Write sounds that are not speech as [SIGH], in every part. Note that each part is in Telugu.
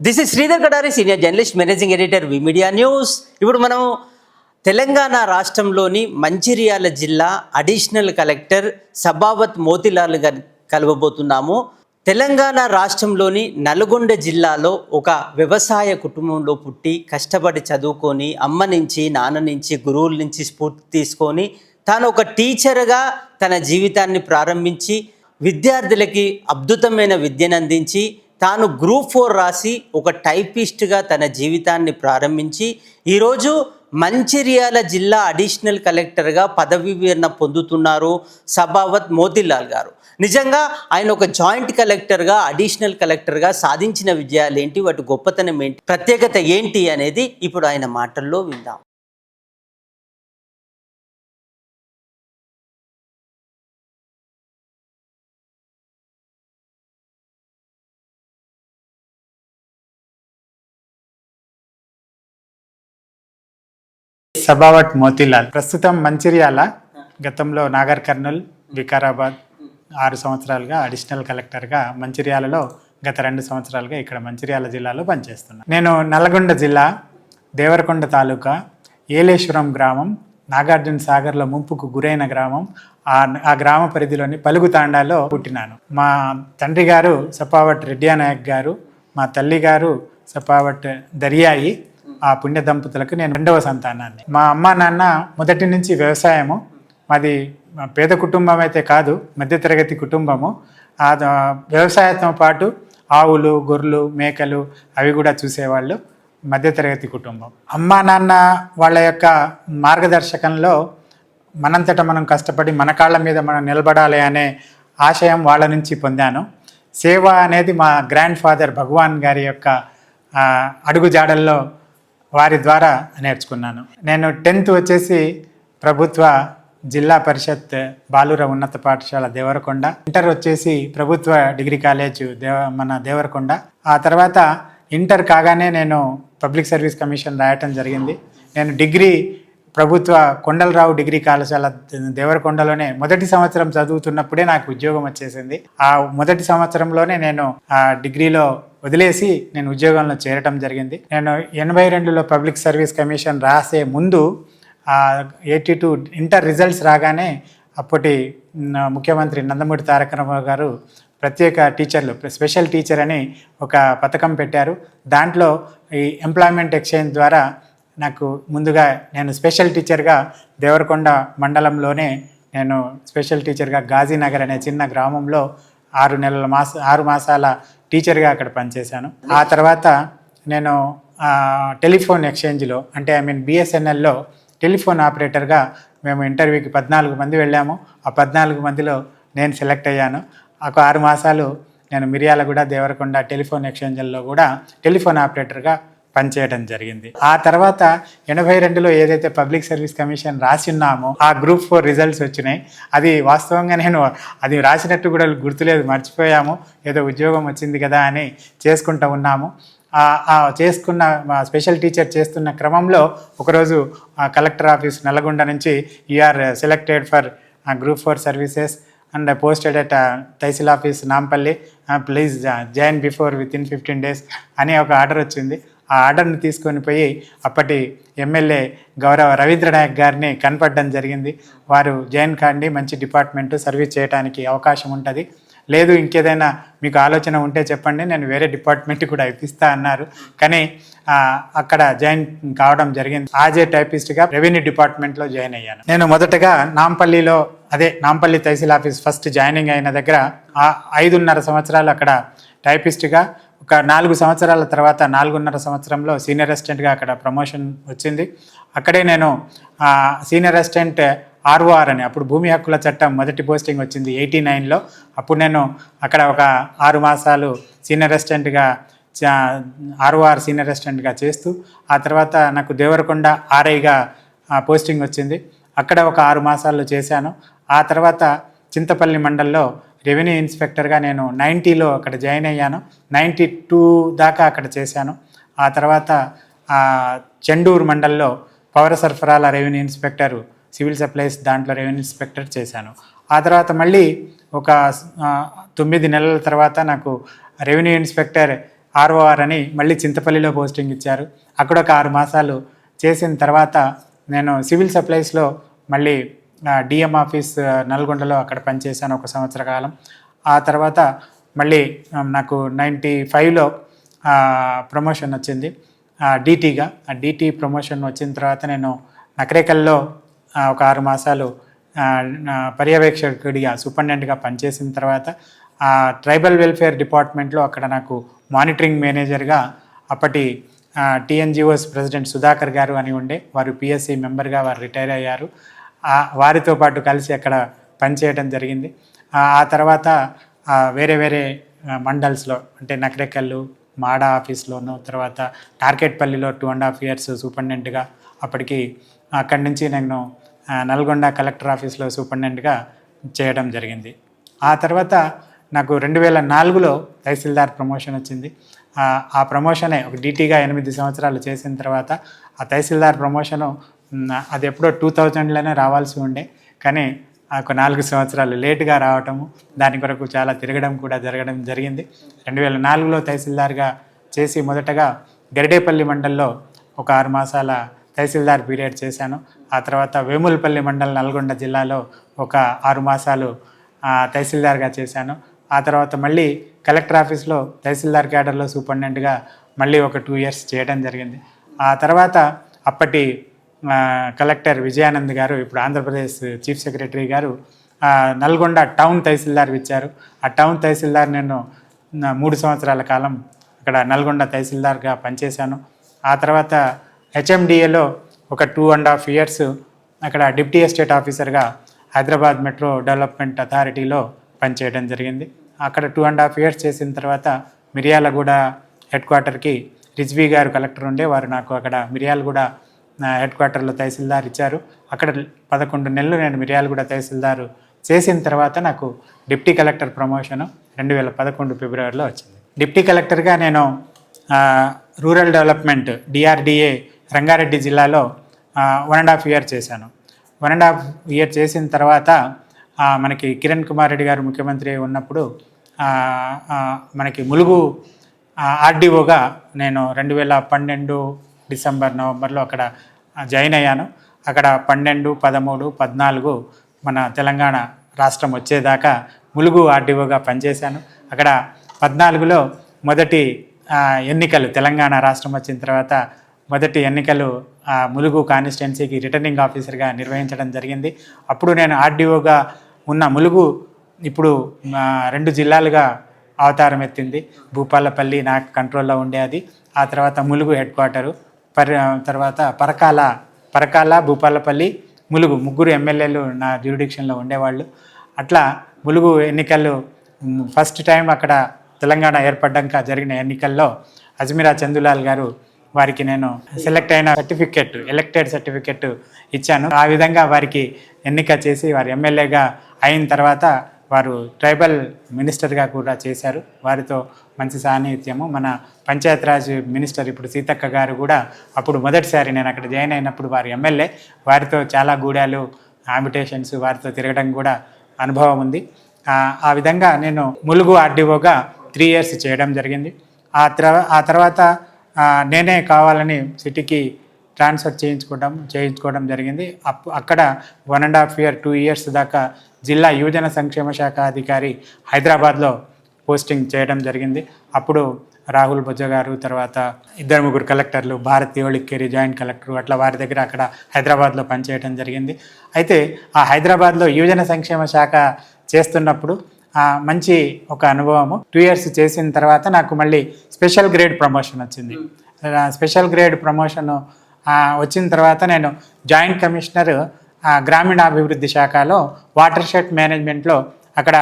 This is Sridhar Kadari senior journalist managing editor V media news ఇప్పుడు మనం తెలంగాణ రాష్ట్రంలోని మంచిర్యాల జిల్లా అడిషనల్ కలెక్టర్ సబావత్ మోతిలాల్ గారి కలవబోతున్నాము. తెలంగాణ రాష్ట్రంలోని నల్గొండ జిల్లాలో ఒక వ్యవసాయ కుటుంబంలో పుట్టి కష్టపడి చదువుకొని అమ్మ నుంచి నాన్న నుంచి గురువుల నుంచి స్ఫూర్తి తీసుకొని తాను ఒక టీచర్గా తన జీవితాన్ని ప్రారంభించి విద్యార్థులకి అద్భుతమైన విద్యను అందించి తాను గ్రూప్ ఫోర్ రాసి ఒక టైపిస్ట్గా తన జీవితాన్ని ప్రారంభించి ఈరోజు మంచిర్యాల జిల్లా అడిషనల్ కలెక్టర్గా పదవి విరమణ పొందుతున్నారు సబావత్ మోతిలాల్ గారు. నిజంగా ఆయన ఒక జాయింట్ కలెక్టర్గా అడిషనల్ కలెక్టర్గా సాధించిన విజయాలు ఏంటి వాటి గొప్పతనం ఏంటి? ప్రత్యేకత ఏంటి అనేది ఇప్పుడు ఆయన మాటల్లో విందాం. సబావట్ మోతీలాల్. ప్రస్తుతం మంచిర్యాల గతంలో నాగర్ కర్నూల్ వికారాబాద్ ఆరు సంవత్సరాలుగా అడిషనల్ కలెక్టర్గా మంచిర్యాలలో గత రెండు సంవత్సరాలుగా ఇక్కడ మంచిర్యాల జిల్లాలో పనిచేస్తున్నాను నేను నల్గొండ జిల్లా దేవరకొండ తాలూకా ఏలేశ్వరం గ్రామం నాగార్జున సాగర్లో ముంపుకు గురైన గ్రామం ఆ గ్రామ పరిధిలోని పలుగు తాండాలో పుట్టినాను. మా తండ్రి గారు సపావట్ రెడ్డియా నాయక్ గారు మా తల్లి గారు సపావట్ దర్యాయి ఆ పుణ్య దంపతులకు నేను రెండవ సంతానాన్ని. మా అమ్మ నాన్న మొదటి నుంచి వ్యవసాయము. మాది పేద కుటుంబం అయితే కాదు మధ్యతరగతి కుటుంబము. ఆ వ్యవసాయంతో పాటు ఆవులు గొర్రెలు మేకలు అవి కూడా చూసేవాళ్ళు మధ్యతరగతి కుటుంబం. అమ్మా నాన్న వాళ్ళ యొక్క మార్గదర్శకంలో మనంతట మనం కష్టపడి మన కాళ్ళ మీద మనం నిలబడాలి అనే ఆశయం వాళ్ళ నుంచి పొందాను. సేవ అనేది మా గ్రాండ్ ఫాదర్ భగవాన్ గారి యొక్క అడుగుజాడల్లో వారి ద్వారా నేర్చుకున్నాను. నేను టెన్త్ వచ్చేసి ప్రభుత్వ జిల్లా పరిషత్ బాలుర ఉన్నత పాఠశాల దేవరకొండ ఇంటర్ వచ్చేసి ప్రభుత్వ డిగ్రీ కాలేజ్ దేవ మన దేవరకొండ. ఆ తర్వాత ఇంటర్ కాగానే నేను పబ్లిక్ సర్వీస్ కమిషన్ రాయటం జరిగింది. నేను డిగ్రీ ప్రభుత్వ కొండలరావు డిగ్రీ కళాశాల దేవరకొండలోనే మొదటి సంవత్సరం చదువుతున్నప్పుడే నాకు ఉద్యోగం వచ్చేసింది. ఆ మొదటి సంవత్సరంలోనే నేను ఆ డిగ్రీలో వదిలేసి నేను ఉద్యోగంలో చేరటం జరిగింది. నేను ఎనభై రెండులో పబ్లిక్ సర్వీస్ కమిషన్ రాసే ముందు ఎయిటీ టూ ఇంటర్ రిజల్ట్స్ రాగానే అప్పటి ముఖ్యమంత్రి నందమూరి తారక రామారావు గారు ప్రత్యేక టీచర్లు స్పెషల్ టీచర్ అని ఒక పథకం పెట్టారు. దాంట్లో ఈ ఎంప్లాయ్మెంట్ ఎక్స్చేంజ్ ద్వారా నాకు ముందుగా నేను స్పెషల్ టీచర్గా దేవరకొండ మండలంలోనే నేను స్పెషల్ టీచర్గా గాజీనగర్ అనే చిన్న గ్రామంలో ఆరు నెలల మాస ఆరు మాసాల టీచర్గా అక్కడ పనిచేశాను. ఆ తర్వాత నేను టెలిఫోన్ ఎక్స్చేంజ్లో అంటే ఐ మీన్ బిఎస్ఎన్ఎల్లో టెలిఫోన్ ఆపరేటర్గా మేము ఇంటర్వ్యూకి పద్నాలుగు మంది వెళ్ళాము. ఆ పద్నాలుగు మందిలో నేను సెలెక్ట్ అయ్యాను. ఒక ఆరు మాసాలు నేను మిర్యాలగూడ దేవరకొండ టెలిఫోన్ ఎక్స్చేంజ్లో కూడా టెలిఫోన్ ఆపరేటర్గా పనిచేయడం జరిగింది. ఆ తర్వాత ఎనభై రెండులో ఏదైతే పబ్లిక్ సర్వీస్ కమిషన్ రాసి ఉన్నామో ఆ గ్రూప్ ఫోర్ రిజల్ట్స్ వచ్చినాయి. అది వాస్తవంగా నేను అది రాసినట్టు కూడా గుర్తులేదు మర్చిపోయాము. ఏదో ఉద్యోగం వచ్చింది కదా అని చేసుకుంటూ ఉన్నాము. చేసుకున్న మా స్పెషల్ టీచర్ చేస్తున్న క్రమంలో ఒకరోజు కలెక్టర్ ఆఫీస్ నల్గొండ నుంచి you are selected for group four services and posted at tahsil office Nampally. Please join before within fifteen days అనే ఒక ఆర్డర్ వచ్చింది. ఆ ఆర్డర్ని తీసుకొని పోయి అప్పటి ఎమ్మెల్యే గౌరవ రవీంద్ర నాయక్ గారిని కనపడడం జరిగింది. వారు జైన్ కాండి మంచి డిపార్ట్మెంట్ సర్వీస్ చేయడానికి అవకాశం ఉంటుంది. లేదు ఇంకేదైనా మీకు ఆలోచన ఉంటే చెప్పండి నేను వేరే డిపార్ట్మెంట్ కూడా ఇప్పిస్తా అన్నారు. కానీ అక్కడ జాయిన్ కావడం జరిగింది. ఆజే టైపిస్ట్గా రెవెన్యూ డిపార్ట్మెంట్లో జాయిన్ అయ్యాను. నేను మొదటగా నాంపల్లిలో అదే Nampally tahsil office first joining అయిన దగ్గర ఐదున్నర సంవత్సరాలు అక్కడ టైపిస్ట్గా ఒక నాలుగు సంవత్సరాల తర్వాత నాలుగున్నర సంవత్సరంలో సీనియర్ అసిస్టెంట్గా అక్కడ ప్రమోషన్ వచ్చింది. అక్కడే నేను సీనియర్ అసిస్టెంట్ ఆర్ఓఆర్ అని అప్పుడు భూమి హక్కుల చట్టం మొదటి పోస్టింగ్ వచ్చింది ఎయిటీ నైన్లో. అప్పుడు నేను అక్కడ ఒక ఆరు మాసాలు సీనియర్ అసిస్టెంట్గా ఆర్ఓఆర్ సీనియర్ అసిస్టెంట్గా చేస్తూ ఆ తర్వాత నాకు దేవరకొండ ఆర్ఐగా పోస్టింగ్ వచ్చింది. అక్కడ ఒక ఆరు మాసాలు చేశాను. ఆ తర్వాత చింతపల్లి మండల్లో రెవెన్యూ ఇన్స్పెక్టర్గా నేను నైంటీలో అక్కడ జాయిన్ అయ్యాను. నైంటీ టూ దాకా అక్కడ చేశాను. ఆ తర్వాత చెండూరు మండల్లో పౌర సరఫరాల రెవెన్యూ ఇన్స్పెక్టర్ సివిల్ సప్లైస్ దాంట్లో రెవెన్యూ ఇన్స్పెక్టర్ చేశాను. ఆ తర్వాత మళ్ళీ ఒక తొమ్మిది నెలల తర్వాత నాకు రెవెన్యూ ఇన్స్పెక్టర్ ఆర్ఓఆర్ అని మళ్ళీ చింతపల్లిలో పోస్టింగ్ ఇచ్చారు. అక్కడ ఒక ఆరు మాసాలు చేసిన తర్వాత నేను సివిల్ సప్లైస్లో మళ్ళీ డిఎం ఆఫీస్ నల్గొండలో అక్కడ పనిచేశాను ఒక సంవత్సర కాలం. ఆ తర్వాత మళ్ళీ నాకు నైంటీ ఫైవ్లో ప్రమోషన్ వచ్చింది. డీటీగా ఆ డీటీ ప్రమోషన్ వచ్చిన తర్వాత నేను నకరేకల్లో ఒక ఆరు మాసాలు పర్యవేక్షకుడిగా సూపరింటెండెంట్గా పనిచేసిన తర్వాత ఆ ట్రైబల్ వెల్ఫేర్ డిపార్ట్మెంట్లో అక్కడ నాకు మానిటరింగ్ మేనేజర్గా అప్పటి టీఎన్జిఓస్ ప్రెసిడెంట్ సుధాకర్ గారు అని ఉండే వారు పిఎస్సి మెంబర్గా వారు రిటైర్ అయ్యారు. వారితో పాటు కలిసి అక్కడ పనిచేయడం జరిగింది. ఆ తర్వాత వేరే వేరే మండల్స్లో అంటే నకరేకల్లు మాడ ఆఫీస్లోను తర్వాత టార్కెట్పల్లిలో టూ అండ్ హాఫ్ ఇయర్స్ సూపరింటెండెంట్గా అప్పటికి అక్కడి నుంచి నేను నల్గొండ కలెక్టర్ ఆఫీస్లో సూపరింటెండెంట్గా చేయడం జరిగింది. ఆ తర్వాత నాకు రెండు వేల నాలుగులో తహసీల్దార్ ప్రమోషన్ వచ్చింది. ఆ, ప్రమోషనే ఒక డీటీగా ఎనిమిది సంవత్సరాలు చేసిన తర్వాత ఆ తహసీల్దార్ ప్రమోషను అది ఎప్పుడో టూ థౌజండ్లోనే రావాల్సి ఉండే. కానీ ఒక నాలుగు సంవత్సరాలు లేటుగా రావటము దాని కొరకు చాలా తిరగడం కూడా జరగడం జరిగింది. రెండు వేల నాలుగులో తహసీల్దార్గా చేసి మొదటగా గరిడేపల్లి మండల్లో ఒక ఆరు మాసాల తహసీల్దార్ పీరియడ్ చేశాను. ఆ తర్వాత వేములపల్లి మండల్ నల్గొండ జిల్లాలో ఒక ఆరు మాసాలు తహసీల్దార్గా చేశాను. ఆ తర్వాత మళ్ళీ కలెక్టర్ ఆఫీస్లో తహసీల్దార్ క్యాడర్లో సూపరింటెండెంట్గా మళ్ళీ ఒక టూ ఇయర్స్ చేయడం జరిగింది. ఆ తర్వాత అప్పటి కలెక్టర్ విజయానంద్ గారు ఇప్పుడు ఆంధ్రప్రదేశ్ చీఫ్ సెక్రటరీ గారు నల్గొండ టౌన్ తహసీల్దార్ ఇచ్చారు ఆ టౌన్ తహసీల్దార్ నేను మూడు సంవత్సరాల కాలం అక్కడ నల్గొండ తహసీల్దార్గా పనిచేశాను. ఆ తర్వాత హెచ్ఎండిఏలో ఒక టూ అండ్ హాఫ్ ఇయర్స్ అక్కడ డిప్టీ ఎస్టేట్ ఆఫీసర్గా హైదరాబాద్ మెట్రో డెవలప్మెంట్ అథారిటీలో పనిచేయడం జరిగింది. అక్కడ టూ అండ్ హాఫ్ ఇయర్స్ చేసిన తర్వాత మిర్యాలగూడ హెడ్ క్వార్టర్కి రిజ్వీ గారు కలెక్టర్ ఉండే వారు నాకు అక్కడ మిర్యాలగూడ హెడ్ క్వార్టర్లో తహసీల్దార్ ఇచ్చారు. అక్కడ పదకొండు నెలలు నేను మిర్యాలగూడ తహసీల్దారు చేసిన తర్వాత నాకు డిప్టీ కలెక్టర్ ప్రమోషన్ రెండు వేల పదకొండు ఫిబ్రవరిలో వచ్చింది. డిప్టీ కలెక్టర్గా నేను రూరల్ డెవలప్మెంట్ డిఆర్డిఏ రంగారెడ్డి జిల్లాలో వన్ అండ్ హాఫ్ ఇయర్ చేశాను. వన్ అండ్ హాఫ్ ఇయర్ చేసిన తర్వాత మనకి కిరణ్ కుమార్ రెడ్డి గారు ముఖ్యమంత్రి ఉన్నప్పుడు మనకి ములుగు ఆర్డీఓగా నేను రెండు వేల పన్నెండు డిసెంబర్ నవంబర్లో అక్కడ జాయిన్ అయ్యాను. అక్కడ పన్నెండు పదమూడు పద్నాలుగు మన తెలంగాణ రాష్ట్రం వచ్చేదాకా ములుగు ఆర్డీఓగా పనిచేశాను. అక్కడ పద్నాలుగులో మొదటి ఎన్నికలు తెలంగాణ రాష్ట్రం వచ్చిన తర్వాత మొదటి ఎన్నికలు ములుగు కాన్స్టిట్యున్సీకి రిటర్నింగ్ ఆఫీసర్గా నిర్వహించడం జరిగింది. అప్పుడు నేను ఆర్డీఓగా ఉన్న ములుగు ఇప్పుడు రెండు జిల్లాలుగా అవతారం ఎత్తింది భూపాలపల్లి నాకు కంట్రోల్లో ఉండే అది ఆ తర్వాత ములుగు హెడ్ క్వార్టరు. పర్ తర్వాత పరకాల పరకాల భూపాలపల్లి ములుగు ముగ్గురు ఎమ్మెల్యేలు నా జ్యూరిడిక్షన్లో ఉండేవాళ్ళు. అట్లా ములుగు ఎన్నికలు ఫస్ట్ టైం అక్కడ తెలంగాణ ఏర్పడ్డాక జరిగిన ఎన్నికల్లో అజ్మీరా చందులాల్ గారు వారికి నేను సెలెక్ట్ అయిన సర్టిఫికెట్ ఎలక్టెడ్ సర్టిఫికెట్ ఇచ్చాను. ఆ విధంగా వారికి ఎన్నిక చేసి వారు ఎమ్మెల్యేగా అయిన తర్వాత వారు ట్రైబల్ మినిస్టర్గా కూడా చేశారు. వారితో మంచి సాన్నిహిత్యము. మన పంచాయతీరాజ్ మినిస్టర్ ఇప్పుడు సీతక్క గారు కూడా అప్పుడు మొదటిసారి నేను అక్కడ జాయిన్ అయినప్పుడు వారి ఎమ్మెల్యే. వారితో చాలా గూడాలు ఆంబిటేషన్స్ వారితో తిరగడం కూడా అనుభవం ఉంది. ఆ, విధంగా నేను ములుగు ఆర్డీఓగా త్రీ ఇయర్స్ చేయడం జరిగింది. ఆ తర్వా ఆ తర్వాత నేనే కావాలని సిటీకి ట్రాన్స్ఫర్ చేయించుకోవడం చేయించుకోవడం జరిగింది. అప్ అక్కడ one and half year two years దాకా జిల్లా యువజన సంక్షేమ శాఖ అధికారి హైదరాబాద్లో పోస్టింగ్ చేయడం జరిగింది. అప్పుడు రాహుల్ బొజ్జ గారు తర్వాత ఇద్దరు ముగ్గురు కలెక్టర్లు భారత్ ఓళిక్కేరి జాయింట్ కలెక్టర్ అట్లా వారి దగ్గర అక్కడ హైదరాబాద్లో పనిచేయడం జరిగింది. అయితే ఆ హైదరాబాద్లో యువజన సంక్షేమ శాఖ చేస్తున్నప్పుడు ఆ, మంచి ఒక అనుభవము. టూ ఇయర్స్ చేసిన తర్వాత నాకు మళ్ళీ స్పెషల్ గ్రేడ్ ప్రమోషన్ వచ్చింది. స్పెషల్ గ్రేడ్ ప్రమోషన్ వచ్చిన తర్వాత నేను జాయింట్ కమిషనర్ గ్రామీణాభివృద్ధి శాఖలో వాటర్ షెడ్ మేనేజ్మెంట్లో అక్కడ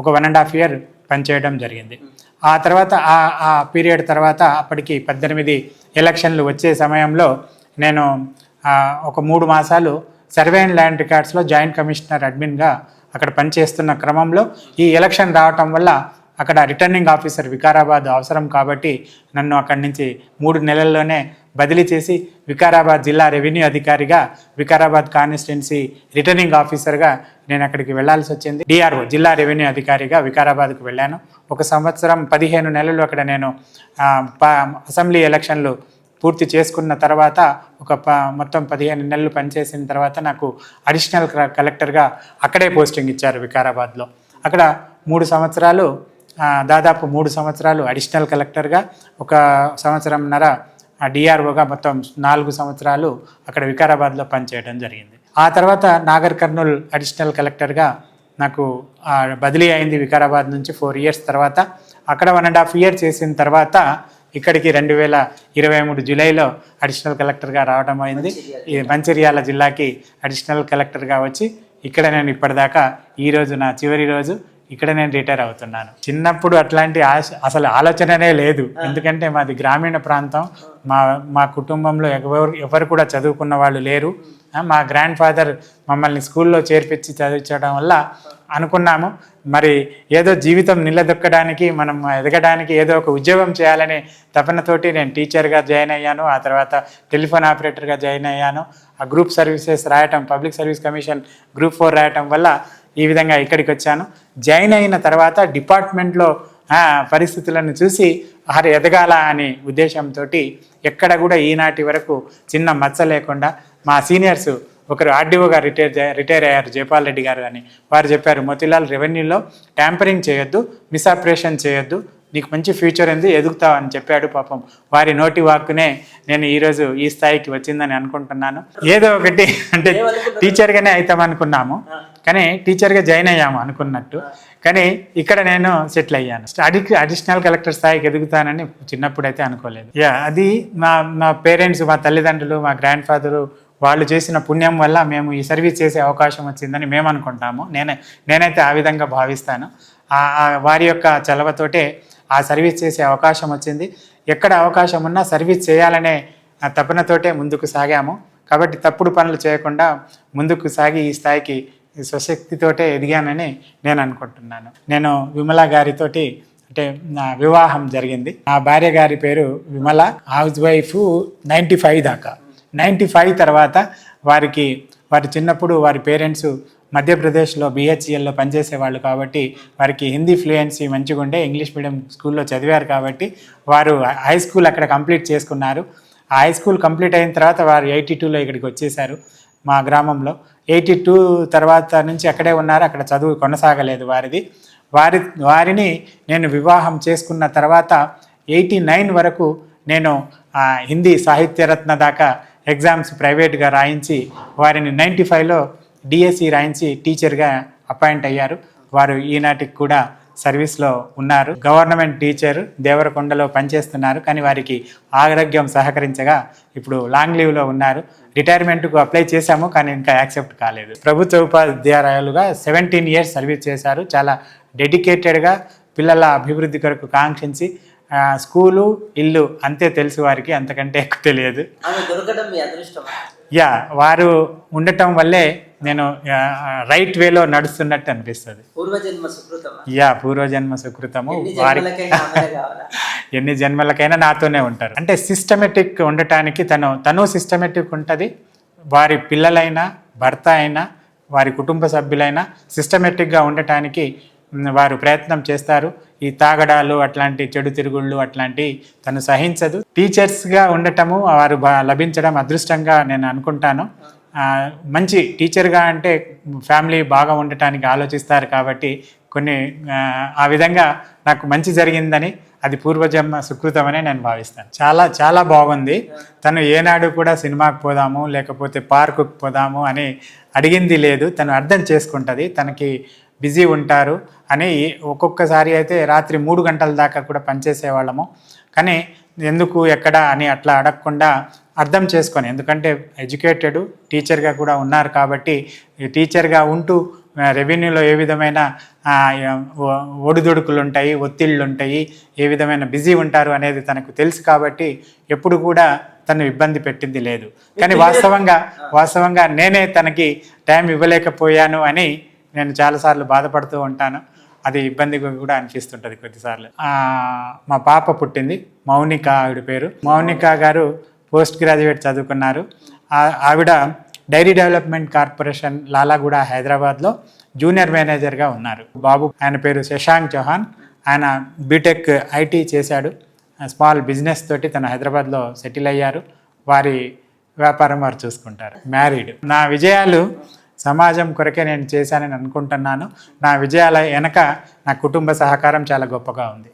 ఒక వన్ అండ్ హాఫ్ ఇయర్ పనిచేయడం జరిగింది. ఆ తర్వాత ఆ ఆ పీరియడ్ తర్వాత అప్పటికి పద్దెనిమిది ఎలక్షన్లు వచ్చే సమయంలో నేను ఒక మూడు మాసాలు సర్వే అండ్ ల్యాండ్ రికార్డ్స్లో జాయింట్ కమిషనర్ అడ్మిన్గా అక్కడ పనిచేస్తున్న క్రమంలో ఈ ఎలక్షన్ రావటం వల్ల అక్కడ రిటర్నింగ్ ఆఫీసర్ వికారాబాద్ అవసరం కాబట్టి నన్ను అక్కడి నుంచి మూడు నెలల్లోనే బదిలీ చేసి వికారాబాద్ జిల్లా రెవెన్యూ అధికారిగా వికారాబాద్ కాన్స్టిట్యున్సీ రిటర్నింగ్ ఆఫీసర్గా నేను అక్కడికి వెళ్ళాల్సి వచ్చింది. డిఆర్ఓ జిల్లా రెవెన్యూ అధికారిగా వికారాబాద్కు వెళ్ళాను. ఒక సంవత్సరం పదిహేను నెలలు అక్కడ నేను ప- అసెంబ్లీ ఎలక్షన్లు పూర్తి చేసుకున్న తర్వాత ఒక ప మొత్తం పదిహేను నెలలు పనిచేసిన తర్వాత నాకు అడిషనల్ కలెక్టర్గా అక్కడే పోస్టింగ్ ఇచ్చారు వికారాబాద్లో. అక్కడ మూడు సంవత్సరాలు దాదాపు మూడు సంవత్సరాలు అడిషనల్ కలెక్టర్గా ఒక సంవత్సరంన్నర డిఆర్ఓగా మొత్తం నాలుగు సంవత్సరాలు అక్కడ వికారాబాద్లో పనిచేయడం జరిగింది. ఆ తర్వాత నాగర్ కర్నూల్ అడిషనల్ కలెక్టర్గా నాకు ఆ, బదిలీ అయింది వికారాబాద్ నుంచి ఫోర్ ఇయర్స్ తర్వాత. అక్కడ వన్ అండ్ హాఫ్ ఇయర్ చేసిన తర్వాత ఇక్కడికి రెండు వేల ఇరవై మూడు జూలైలో అడిషనల్ కలెక్టర్గా రావడం అయింది. ఈ మంచిర్యాల జిల్లాకి అడిషనల్ కలెక్టర్గా వచ్చి ఇక్కడ నేను ఇప్పటిదాకా ఈ రోజు నా చివరి రోజు ఇక్కడ నేను రిటైర్ అవుతున్నాను. చిన్నప్పుడు అట్లాంటి ఆశ అసలు ఆలోచననే లేదు. ఎందుకంటే మాది గ్రామీణ ప్రాంతం. మా మా కుటుంబంలో ఎవరు ఎవరు కూడా చదువుకున్న వాళ్ళు లేరు. మా గ్రాండ్ ఫాదర్ మమ్మల్ని స్కూల్లో చేర్పించి చదివించడం వల్ల అనుకున్నాము. మరి ఏదో జీవితం నిలదొక్కడానికి మనం ఎదగడానికి ఏదో ఒక ఉద్యోగం చేయాలనే తపనతోటి నేను టీచర్గా జాయిన్ అయ్యాను. ఆ తర్వాత టెలిఫోన్ ఆపరేటర్గా జాయిన్ అయ్యాను. ఆ గ్రూప్ సర్వీసెస్ రాయటం public service commission group four రాయటం వల్ల ఈ విధంగా ఇక్కడికి వచ్చాను. జాయిన్ అయిన తర్వాత డిపార్ట్మెంట్లో పరిస్థితులను చూసి వారు ఎదగాల అనే ఉద్దేశంతో ఎక్కడ కూడా ఈనాటి వరకు చిన్న మచ్చ లేకుండా మా సీనియర్స్ ఒకరు ఆర్డీఓగా రిటైర్ రిటైర్ అయ్యారు జయపాల్ రెడ్డి గారు అని. వారు చెప్పారు మోతిలాల్ రెవెన్యూలో ట్యాంపరింగ్ చేయొద్దు మిస్ఆపరేషన్ చేయొద్దు నీకు మంచి ఫ్యూచర్ ఉంది ఎదుగుతావు అని చెప్పాడు పాపం. వారి నోటి వాక్కునే నేను ఈరోజు ఈ స్థాయికి వచ్చిందని అనుకుంటున్నాను. ఏదో ఒకటి అంటే టీచర్గానే అవుతాం అనుకున్నాము. కానీ టీచర్గా జాయిన్ అయ్యాము అనుకున్నట్టు. కానీ ఇక్కడ నేను సెటిల్ అయ్యాను. అడి అడిషనల్ కలెక్టర్ స్థాయికి ఎదుగుతానని చిన్నప్పుడు అయితే అనుకోలేదు. యా అది మా మా పేరెంట్స్ మా తల్లిదండ్రులు మా గ్రాండ్ ఫాదరు వాళ్ళు చేసిన పుణ్యం వల్ల మేము ఈ సర్వీస్ చేసే అవకాశం వచ్చిందని మేము అనుకుంటాము. నేనే నేనైతే ఆ విధంగా భావిస్తాను. వారి యొక్క చలవతోటే ఆ సర్వీస్ చేసే అవకాశం వచ్చింది. ఎక్కడ అవకాశం ఉన్నా సర్వీస్ చేయాలనే ఆ తపనతోటే ముందుకు సాగాము. కాబట్టి తప్పుడు పనులు చేయకుండా ముందుకు సాగి ఈ స్థాయికి స్వశక్తితోటే ఎదిగానని నేను అనుకుంటున్నాను. నేను విమల గారితోటి అంటే నా వివాహం జరిగింది. నా భార్య గారి పేరు Vimala. House wife ninety five దాకా. నైంటీ ఫైవ్ తర్వాత వారికి వారి చిన్నప్పుడు వారి పేరెంట్స్ మధ్యప్రదేశ్లో బిహెచ్ఎల్లో పనిచేసేవాళ్ళు కాబట్టి వారికి హిందీ ఫ్లూయెన్సీ మంచిగా ఉండే ఇంగ్లీష్ మీడియం స్కూల్లో చదివారు కాబట్టి వారు హై స్కూల్ అక్కడ కంప్లీట్ చేసుకున్నారు. ఆ హై స్కూల్ కంప్లీట్ అయిన తర్వాత వారు ఎయిటీ టూలో ఇక్కడికి వచ్చేసారు మా గ్రామంలో. ఎయిటీ టూ తర్వాత నుంచి అక్కడే ఉన్నారు అక్కడ చదువు కొనసాగలేదు వారిది. వారి వారిని నేను వివాహం చేసుకున్న తర్వాత ఎయిటీ నైన్ వరకు నేను హిందీ సాహిత్యరత్న దాకా ఎగ్జామ్స్ ప్రైవేట్గా రాయించి వారిని నైంటీ ఫైవ్లో డిఎస్సి రాయించి టీచర్గా అపాయింట్ అయ్యారు. వారు ఈనాటికి కూడా సర్వీస్లో ఉన్నారు. గవర్నమెంట్ టీచర్ దేవరకొండలో పనిచేస్తున్నారు. కానీ వారికి ఆరోగ్యం సహకరించగా ఇప్పుడు లాంగ్ లీవ్లో ఉన్నారు. రిటైర్మెంట్కు అప్లై చేశాము కానీ ఇంకా యాక్సెప్ట్ కాలేదు. ప్రభుత్వ ఉపాధ్యాయులుగా సెవెంటీన్ ఇయర్స్ సర్వీస్ చేశారు. చాలా డెడికేటెడ్గా పిల్లల అభివృద్ధి కొరకు కాంక్షించి స్కూలు ఇల్లు అంతే తెలుసు వారికి అంతకంటే ఎక్కువ తెలియదు. యా వారు ఉండటం వల్లే నేను రైట్ వేలో నడుస్తున్నట్టు అనిపిస్తుంది. పూర్వజన్మ సుకృతమా? యా పూర్వజన్మ సుకృతము. వారి [LAUGHS] ఎన్ని జన్మలకైనా నాతోనే ఉంటారు. అంటే సిస్టమేటిక్ ఉండటానికి తను తను సిస్టమేటిక్ ఉంటుంది. వారి పిల్లలైనా భర్త అయినా వారి కుటుంబ సభ్యులైనా సిస్టమేటిక్గా ఉండటానికి వారు ప్రయత్నం చేస్తారు. ఈ తాగడాలు అట్లాంటి చెడు తిరుగుళ్ళు అట్లాంటి తను సహించదు. టీచర్స్గా ఉండటము వారు లభించడం అదృష్టంగా నేను అనుకుంటాను. మంచి టీచర్గా అంటే ఫ్యామిలీ బాగా ఉండటానికి ఆలోచిస్తారు కాబట్టి కొన్ని ఆ, విధంగా నాకు మంచి జరిగిందని అది పూర్వజన్మ సుకృతమని నేను భావిస్తాను. చాలా చాలా బాగుంది. తను ఏనాడు కూడా సినిమాకి పోదాము లేకపోతే పార్కుకి పోదాము అని అడిగింది లేదు. తను అర్థం చేసుకుంటుంది. తనకి బిజీ ఉంటారు అని ఒక్కొక్కసారి అయితే రాత్రి మూడు గంటల దాకా కూడా పనిచేసేవాళ్ళము. కానీ ఎందుకు ఎక్కడ అని అట్లా అడగకుండా అర్థం చేసుకొని ఎందుకంటే ఎడ్యుకేటెడ్ టీచర్గా కూడా ఉన్నారు కాబట్టి టీచర్గా ఉంటూ రెవెన్యూలో ఏ విధమైన ఒడిదుడుకులు ఉంటాయి ఒత్తిళ్ళు ఉంటాయి ఏ విధమైన బిజీ ఉంటారు అనేది తనకు తెలుసు కాబట్టి ఎప్పుడు కూడా తను ఇబ్బంది పెట్టింది లేదు. కానీ వాస్తవంగా వాస్తవంగా నేనే తనకి టైం ఇవ్వలేకపోయాను అని నేను చాలాసార్లు బాధపడుతూ ఉంటాను. అది ఇబ్బందిగా కూడా అనిపిస్తుంటుంది కొద్దిసార్లు. మా పాప పుట్టింది మౌనిక ఆవిడ పేరు. మౌనిక గారు పోస్ట్ గ్రాడ్యుయేట్ చదువుకున్నారు. ఆవిడ డైరీ డెవలప్మెంట్ కార్పొరేషన్ లాలాగూడ హైదరాబాద్లో జూనియర్ మేనేజర్గా ఉన్నారు. బాబు ఆయన పేరు శశాంక్ చౌహాన్. ఆయన బీటెక్ ఐటీ చేశాడు. స్మాల్ బిజినెస్ తోటి తను హైదరాబాద్లో సెటిల్ అయ్యారు. వారి వ్యాపారం వారు చూసుకుంటారు. మ్యారీడ్. నా విజయాలు సమాజం కొరకే నేను చేశానని అనుకుంటున్నాను. నా విజయాల వెనక నా కుటుంబ సహకారం చాలా గొప్పగా ఉంది.